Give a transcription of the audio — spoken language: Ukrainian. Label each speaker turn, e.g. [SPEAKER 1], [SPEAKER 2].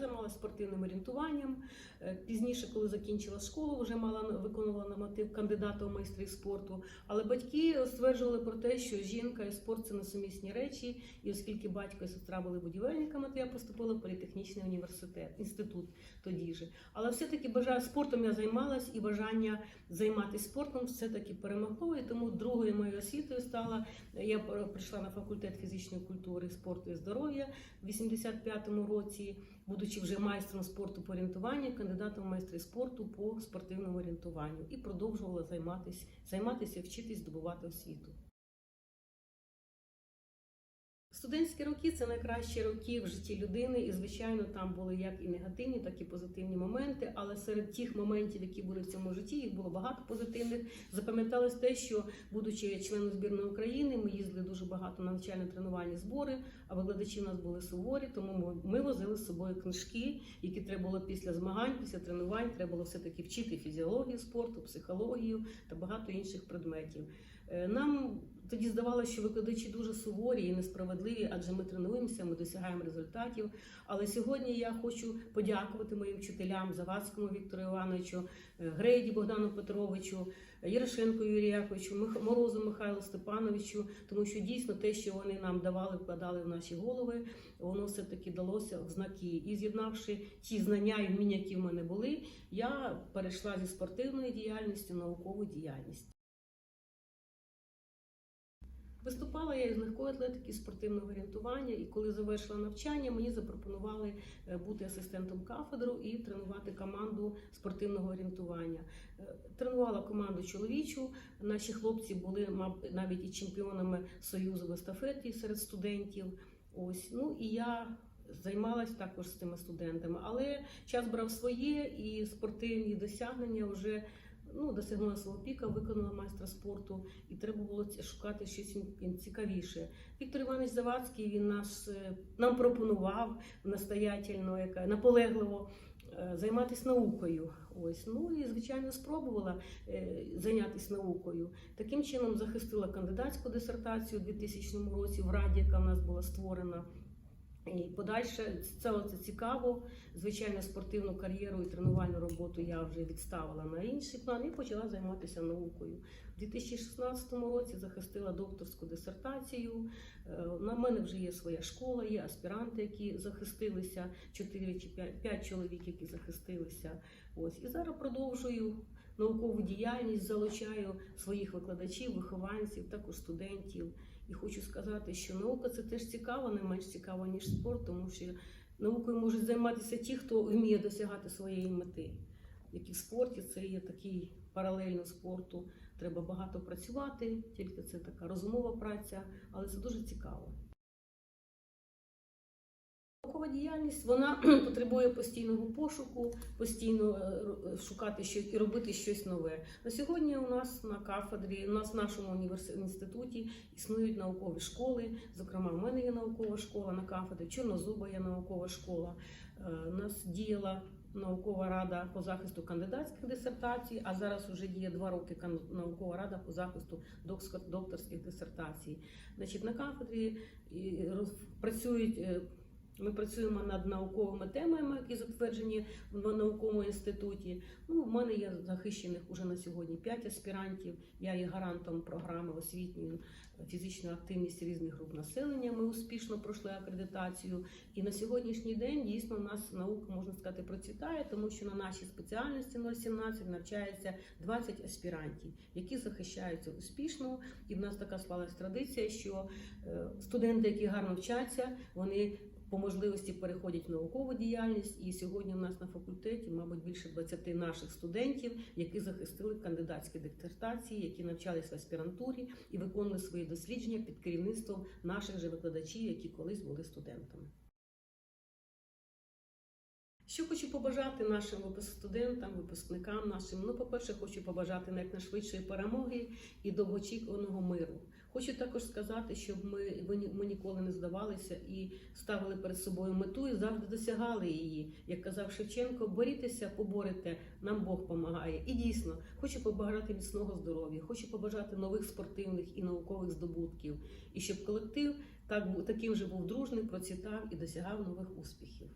[SPEAKER 1] Займалася спортивним орієнтуванням. Е, Пізніше, коли закінчила школу, вже мала виконувала норматив кандидата у майстри спорту. Але батьки стверджували про те, що жінка і спорт це несумісні речі. І оскільки батько і сестра були будівельниками, то я поступила в політехнічний університет, інститут тоді же. Але все-таки бажаю спортом я займалась, і бажання займатися спортом все-таки перемогло. І тому другою моєю освітою стала я прийшла на факультет фізичної культури, спорту і здоров'я в 85-му році, будучи вже майстром спорту по орієнтуванню, кандидатом в майстри спорту по спортивному орієнтуванню і продовжувала займатися, займатися, вчитись, здобувати освіту. Студентські роки це найкращі роки в житті людини, і звичайно, там були як і негативні, так і позитивні моменти. Але серед тих моментів, які були в цьому житті, їх було багато позитивних. Запам'яталось те, що, будучи членом збірної України, ми їздили дуже багато на навчально-тренувальні збори, а викладачі у нас були суворі, тому ми, возили з собою книжки, які треба було після змагань, після тренувань, треба було все-таки вчити фізіологію спорту, психологію та багато інших предметів. Е, Нам тоді здавалося, що викладачі дуже суворі і несправедливі, адже ми тренуємося, ми досягаємо результатів. Але сьогодні я хочу подякувати моїм вчителям Завадському Віктору Івановичу, е, Грейді Богдану Петровичу, Ярошенку Юрію Яковичу, Морозу Михайлу Степановичу, тому що дійсно те, що вони нам давали, вкладали в наші голови, воно все таки далося в знаки. І з'єднавши ті знання і вміння, які в мене були, я перейшла зі спортивної діяльності в наукову діяльність. Виступала я із легкої атлетики, спортивного орієнтування, і коли завершила навчання, мені запропонували е, бути асистентом кафедру і тренувати команду спортивного орієнтування. Е, Тренувала команду чоловічу. Наші хлопці були навіть і чемпіонами союзу в естафеті серед студентів. Ось ну і я. Займалась також з цими студентами, але час брав своє і спортивні досягнення вже ну, досягнула свого піка, виконала майстра спорту, і треба було шукати щось цікавіше. Віктор Іванович Завадський він нас е, нам пропонував настоятельно, яка наполегливо. е, Займатися наукою, ось ну і звичайно спробувала е, зайнятися наукою. Таким чином захистила кандидатську дисертацію у 2000 році в раді, яка в нас була створена. І подальше це, це цікаво. Звичайно, спортивну кар'єру і тренувальну роботу я вже відставила на інший план і почала займатися наукою. У 2016 році захистила докторську дисертацію. Е, На мене вже є своя школа, є аспіранти, які захистилися, 4 чи 5, 5 чоловік, які захистилися. Ось і зараз продовжую наукову діяльність, залучаю своїх викладачів, вихованців, також студентів. І хочу сказати, що наука це теж цікаво, не менш цікаво, ніж спорт, тому що наукою можуть займатися ті, хто вміє досягати своєї мети. Як і в спорті, це є такий паралельно спорту. Треба багато працювати, тільки це така розумова праця, але це дуже цікаво. Наукова діяльність вона потребує постійного пошуку, постійно е, шукати щось і робити щось нове. На сьогодні у нас на кафедрі, у нас в нашому університеті інституті існують наукові школи. Зокрема, в мене є наукова школа на кафедрі, Чорнозуба є наукова школа. Е, У нас діяла наукова рада по захисту кандидатських дисертацій, а зараз вже діє два роки наукова рада по захисту докторських дисертацій. Значить, на кафедрі працюють. Ми працюємо над науковими темами, які затверджені в науковому інституті. Ну, в мене є захищених уже на сьогодні 5 аспірантів. Я є гарантом програми освітньої фізична активність різних груп населення. Ми успішно пройшли акредитацію. І на сьогоднішній день дійсно у нас наука можна сказати процвітає, тому що на нашій спеціальності 017 навчається 20 аспірантів, які захищаються успішно. І в нас така склалась традиція, що е, студенти, які гарно вчаться, вони по можливості переходять в наукову діяльність. І сьогодні у нас на факультеті, мабуть, більше 20 наших студентів, які захистили кандидатські дисертації, які навчались в аспірантурі і виконували свої дослідження під керівництвом наших же викладачів, які колись були студентами. Що хочу побажати нашим студентам, випускникам нашим. Ну, по-перше, хочу побажати якнайшвидшої перемоги і довгоочікуваного миру. Хочу також сказати, щоб ми, ми ніколи не здавалися і ставили перед собою мету і завжди досягали її. Як казав Шевченко, борітеся, поборете, нам Бог допомагає. І дійсно, хочу побажати міцного здоров'я, хочу побажати нових спортивних і наукових здобутків, і щоб колектив так таким же був дружним, процвітав і досягав нових успіхів.